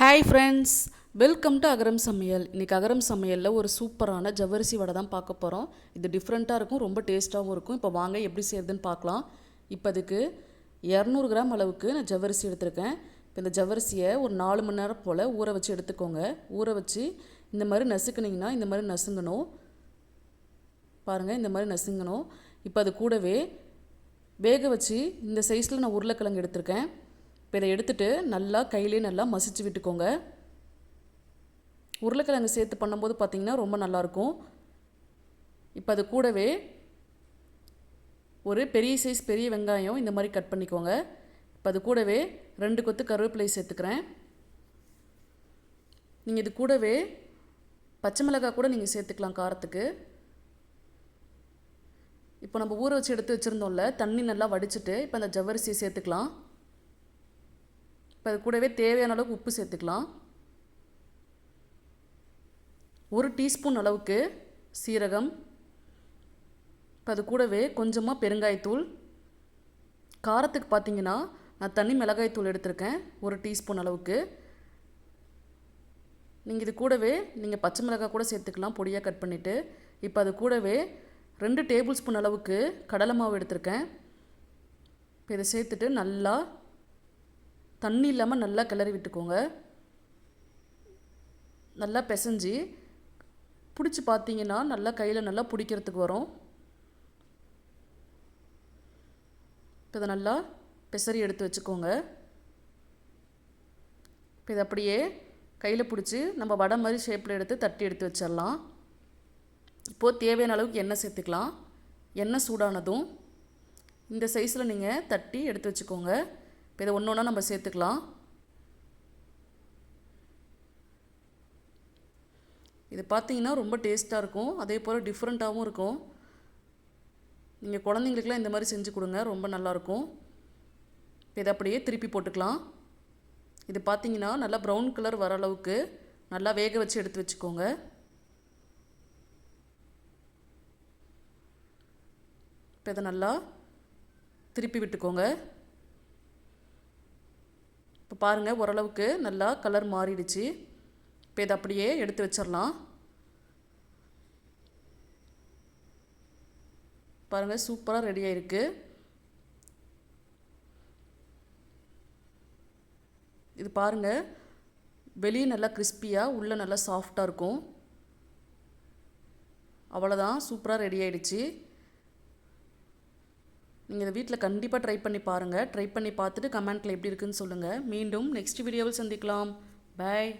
Hi friends welcome to Agaram Samayal இன்றைக்கி அகரம் சமையலில் ஒரு சூப்பரான ஜவ்வரிசி வடை தான் பார்க்க போகிறோம் இது டிஃப்ரெண்ட்டாக இருக்கும் ரொம்ப டேஸ்ட்டாகவும் இருக்கும். இப்போ வாங்க எப்படி செய்யுதுன்னு பார்க்கலாம். இப்போ அதுக்கு இரநூறு கிராம் அளவுக்கு நான் ஜவ்வரிசி எடுத்திருக்கேன். இப்போ இந்த ஜவ்வரிசியை ஒரு நாலு மணி நேரம் போல் ஊற வச்சு எடுத்துக்கோங்க. ஊற வச்சு இந்த மாதிரி நசுக்குனிங்கன்னா இந்த மாதிரி நசுங்கணும். பாருங்கள் இந்த மாதிரி நசுங்கணும். இப்போ அது கூடவே வேக வச்சு இந்த சைஸில் நான் உருளைக்கிழங்கு எடுத்திருக்கேன். இப்போ இதை எடுத்துகிட்டு நல்லா கையிலே நல்லா மசிச்சு விட்டுக்கோங்க. உருளைக்கிழங்கு சேர்த்து பண்ணும்போது பார்த்திங்கன்னா ரொம்ப நல்லாயிருக்கும். இப்போ அது கூடவே ஒரு பெரிய சைஸ் பெரிய வெங்காயம் இந்த மாதிரி கட் பண்ணிக்கோங்க. இப்போ அது கூடவே ரெண்டு கொத்து கருவேப்பிலை சேர்த்துக்கிறேன். நீங்கள் இது கூடவே பச்சை மிளகாய் கூட நீங்கள் சேர்த்துக்கலாம் காரத்துக்கு. இப்போ நம்ம ஊற வச்சு எடுத்து வச்சுருந்தோம்ல தண்ணி நல்லா வடிச்சிட்டு இப்போ அந்த ஜவ்வரிசியை சேர்த்துக்கலாம். இப்போ அது கூடவே தேவையான அளவுக்கு உப்பு சேர்த்துக்கலாம். ஒரு டீஸ்பூன் அளவுக்கு சீரகம். இப்போ அது கூடவே கொஞ்சமாக பெருங்காயத்தூள். காரத்துக்கு பார்த்தீங்கன்னா நான் தனி மிளகாய்த்தூள் எடுத்திருக்கேன் ஒரு டீஸ்பூன் அளவுக்கு. நீங்கள் இது கூடவே நீங்கள் பச்சை மிளகாய் கூட சேர்த்துக்கலாம் பொடியாக கட் பண்ணிவிட்டு இப்போ அது கூடவே ரெண்டு டேபிள் ஸ்பூன் அளவுக்கு கடலை மாவு எடுத்திருக்கேன். இப்போ இதை சேர்த்துட்டு நல்லா தண்ணி இல்லாமல் நல்லா கிளறி விட்டுக்கோங்க. நல்லா பிசைஞ்சு பிடிச்சி பார்த்தீங்கன்னா நல்லா கையில் நல்லா பிடிக்கிறதுக்கு வரும். இப்போ இதை நல்லா பிசறி எடுத்து வச்சுக்கோங்க. இப்போ இதை அப்படியே கையில் பிடிச்சி நம்ம வடை மாதிரி ஷேப்பில் எடுத்து தட்டி எடுத்து வச்சிடலாம் இப்போது தேவையான அளவுக்கு எண்ணெய் சேர்த்துக்கலாம். எண்ணெய் சூடானதும் இந்த சைஸில் நீங்கள் தட்டி எடுத்து வச்சுக்கோங்க. இப்போ இதை ஒன்று ஒன்றா நம்ம சேர்த்துக்கலாம். இது பார்த்தீங்கன்னா ரொம்ப டேஸ்ட்டாக இருக்கும். அதே போல் டிஃப்ரெண்ட்டாகவும் இருக்கும். நீங்கள் குழந்தைங்களுக்குலாம் இந்த மாதிரி செஞ்சு கொடுங்க. ரொம்ப நல்லாயிருக்கும். இப்போ இதை அப்படியே திருப்பி போட்டுக்கலாம். இது பார்த்தீங்கன்னா நல்லா ப்ரௌன் கலர் வர அளவுக்கு நல்லா வேக வச்சு எடுத்து வச்சுக்கோங்க. இப்போ இதை நல்லா திருப்பி விட்டுக்கோங்க. பாருங்கள் ஓரளவுக்கு நல்லா கலர் மாறிடுச்சு. இப்போ இதை அப்படியே எடுத்து வச்சிடலாம். பாருங்கள் சூப்பராக ரெடி ஆயிருக்கு. இது பாருங்கள் வெளியே நல்லா கிறிஸ்பியாக உள்ளே நல்லா சாஃப்டாக இருக்கும். அவ்வளோதான் சூப்பராக ரெடி ஆகிடுச்சு நீங்கள் இதை வீட்டில் கண்டிப்பாக ட்ரை பண்ணி பாருங்கள் ட்ரை பண்ணி பார்த்துட்டு கமெண்ட்டில் எப்படி இருக்குன்னு சொல்லுங்கள் மீண்டும் நெக்ஸ்ட் வீடியோவில் சந்திக்கலாம். பாய்